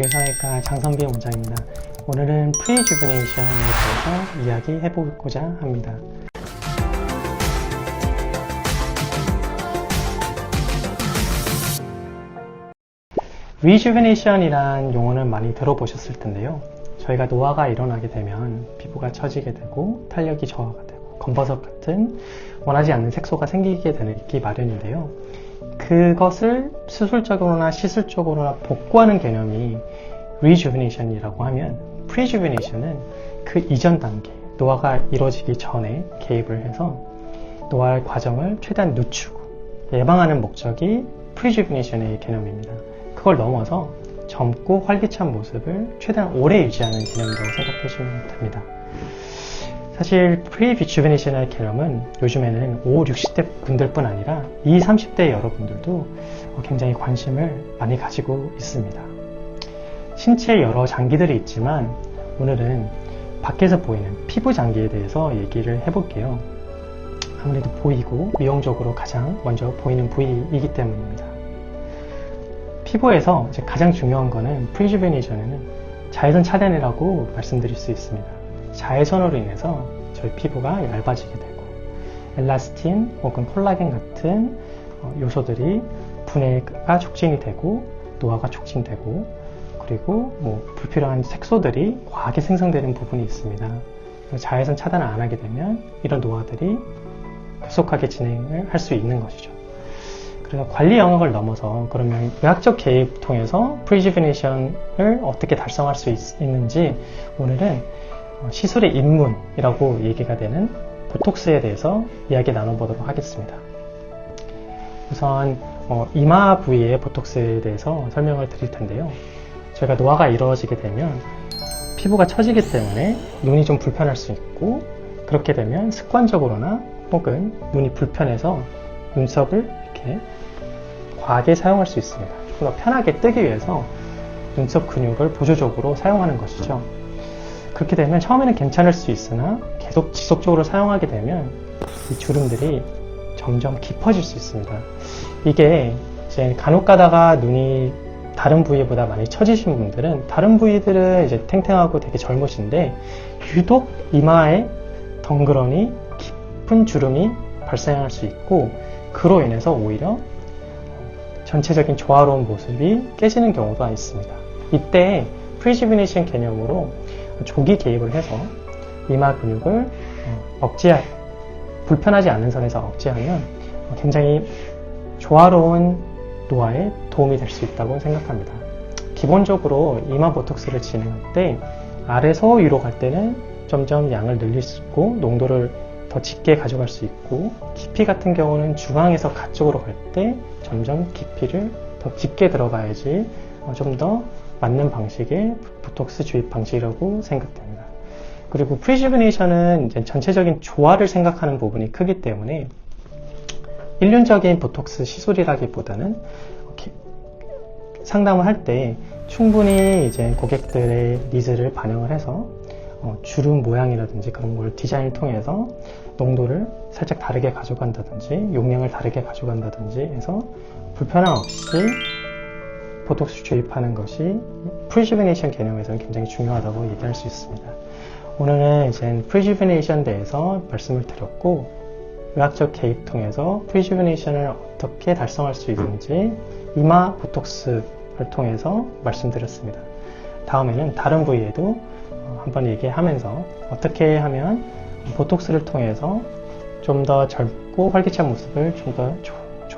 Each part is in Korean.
미래사회과 장선비 원장입니다. 오늘은 프리주브네이션에 대해서 이야기해보고자 합니다. 리주브네이션이란 용어는 많이 들어보셨을 텐데요. 저희가 노화가 일어나게 되면 피부가 처지게 되고 탄력이 저하가 되고 검버섯 같은 원하지 않는 색소가 생기게 되기 마련인데요. 그것을 수술적으로나 시술적으로나 복구하는 개념이 리주브네이션이라고 하면 프리주브네이션은 그 이전 단계 노화가 이루어지기 전에 개입을 해서 노화의 과정을 최대한 늦추고 예방하는 목적이 프리주브네이션의 개념입니다. 그걸 넘어서 젊고 활기찬 모습을 최대한 오래 유지하는 개념이라고 생각해 주시면 됩니다. 사실 프리비주베네이션의 개념은 요즘에는 5, 60대 분들뿐 아니라 20, 30대 여러분들도 굉장히 관심을 많이 가지고 있습니다. 신체에 여러 장기들이 있지만 오늘은 밖에서 보이는 피부 장기에 대해서 얘기를 해볼게요. 아무래도 보이고 미용적으로 가장 먼저 보이는 부위이기 때문입니다. 피부에서 가장 중요한 거는 프리주베네이션에는 자외선 차단이라고 말씀드릴 수 있습니다. 자외선으로 인해서 저희 피부가 얇아지게 되고 엘라스틴 혹은 콜라겐 같은 어, 요소들이 분해가 촉진이 되고 노화가 촉진되고 그리고 뭐 불필요한 색소들이 과하게 생성되는 부분이 있습니다. 자외선 차단을 안 하게 되면 이런 노화들이 급속하게 진행을 할 수 있는 것이죠. 그래서 관리 영역을 넘어서 그러면 의학적 개입 통해서 프리주비네이션을 어떻게 달성할 수 있, 있는지 오늘은 어, 시술의 입문이라고 얘기가 되는 보톡스에 대해서 이야기 나눠보도록 하겠습니다. 우선 어, 이마 부위의 보톡스에 대해서 설명을 드릴 텐데요. 저희가 노화가 이루어지게 되면 피부가 처지기 때문에 눈이 좀 불편할 수 있고 그렇게 되면 습관적으로나 혹은 눈이 불편해서 눈썹을 이렇게 과하게 사용할 수 있습니다. 조금 더 편하게 뜨기 위해서 눈썹 근육을 보조적으로 사용하는 것이죠. 그렇게 되면 처음에는 괜찮을 수 있으나 계속 지속적으로 사용하게 되면 이 주름들이 점점 깊어질 수 있습니다. 이게 이제 간혹 가다가 눈이 다른 부위보다 많이 처지신 분들은 다른 부위들은 이제 탱탱하고 되게 젊으신데 유독 이마에 덩그러니 깊은 주름이 발생할 수 있고 그로 인해서 오히려 전체적인 조화로운 모습이 깨지는 경우가 있습니다. 이때 프리지비네이션 개념으로 조기 개입을 해서 이마 근육을 억제할 불편하지 않은 선에서 억제하면 굉장히 조화로운 노화에 도움이 될 수 있다고 생각합니다. 기본적으로 이마 보톡스를 진행할 때 아래서 위로 갈 때는 점점 양을 늘릴 수 있고 농도를 더 짙게 가져갈 수 있고 깊이 같은 경우는 중앙에서 가쪽으로 갈 때 점점 깊이를 더 짙게 들어가야지 좀 더 맞는 방식의 보톡스 주입 방식이라고 생각됩니다. 그리고 프리주브네이션은 이제 전체적인 조화를 생각하는 부분이 크기 때문에 일륜적인 보톡스 시술이라기보다는 상담을 할 때 충분히 이제 고객들의 니즈를 반영을 해서 어, 주름 모양이라든지 그런 걸 디자인을 통해서 농도를 살짝 다르게 가져간다든지 용량을 다르게 가져간다든지 해서 불편함 없이 보톡스 주입하는 것이 프리주베네이션 개념에서는 굉장히 중요하다고 얘기할 수 있습니다. 오늘은 이제 프리주베네이션 대해서 말씀을 드렸고 의학적 개입 통해서 프리주베네이션을 어떻게 달성할 수 있는지 이마 보톡스를 통해서 말씀드렸습니다. 다음에는 다른 부위에도 한번 얘기하면서 어떻게 하면 보톡스를 통해서 좀 더 젊고 활기찬 모습을 좀 더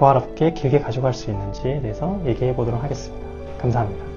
조화롭게 길게 가져갈 수 있는지에 대해서 얘기해 보도록 하겠습니다. 감사합니다.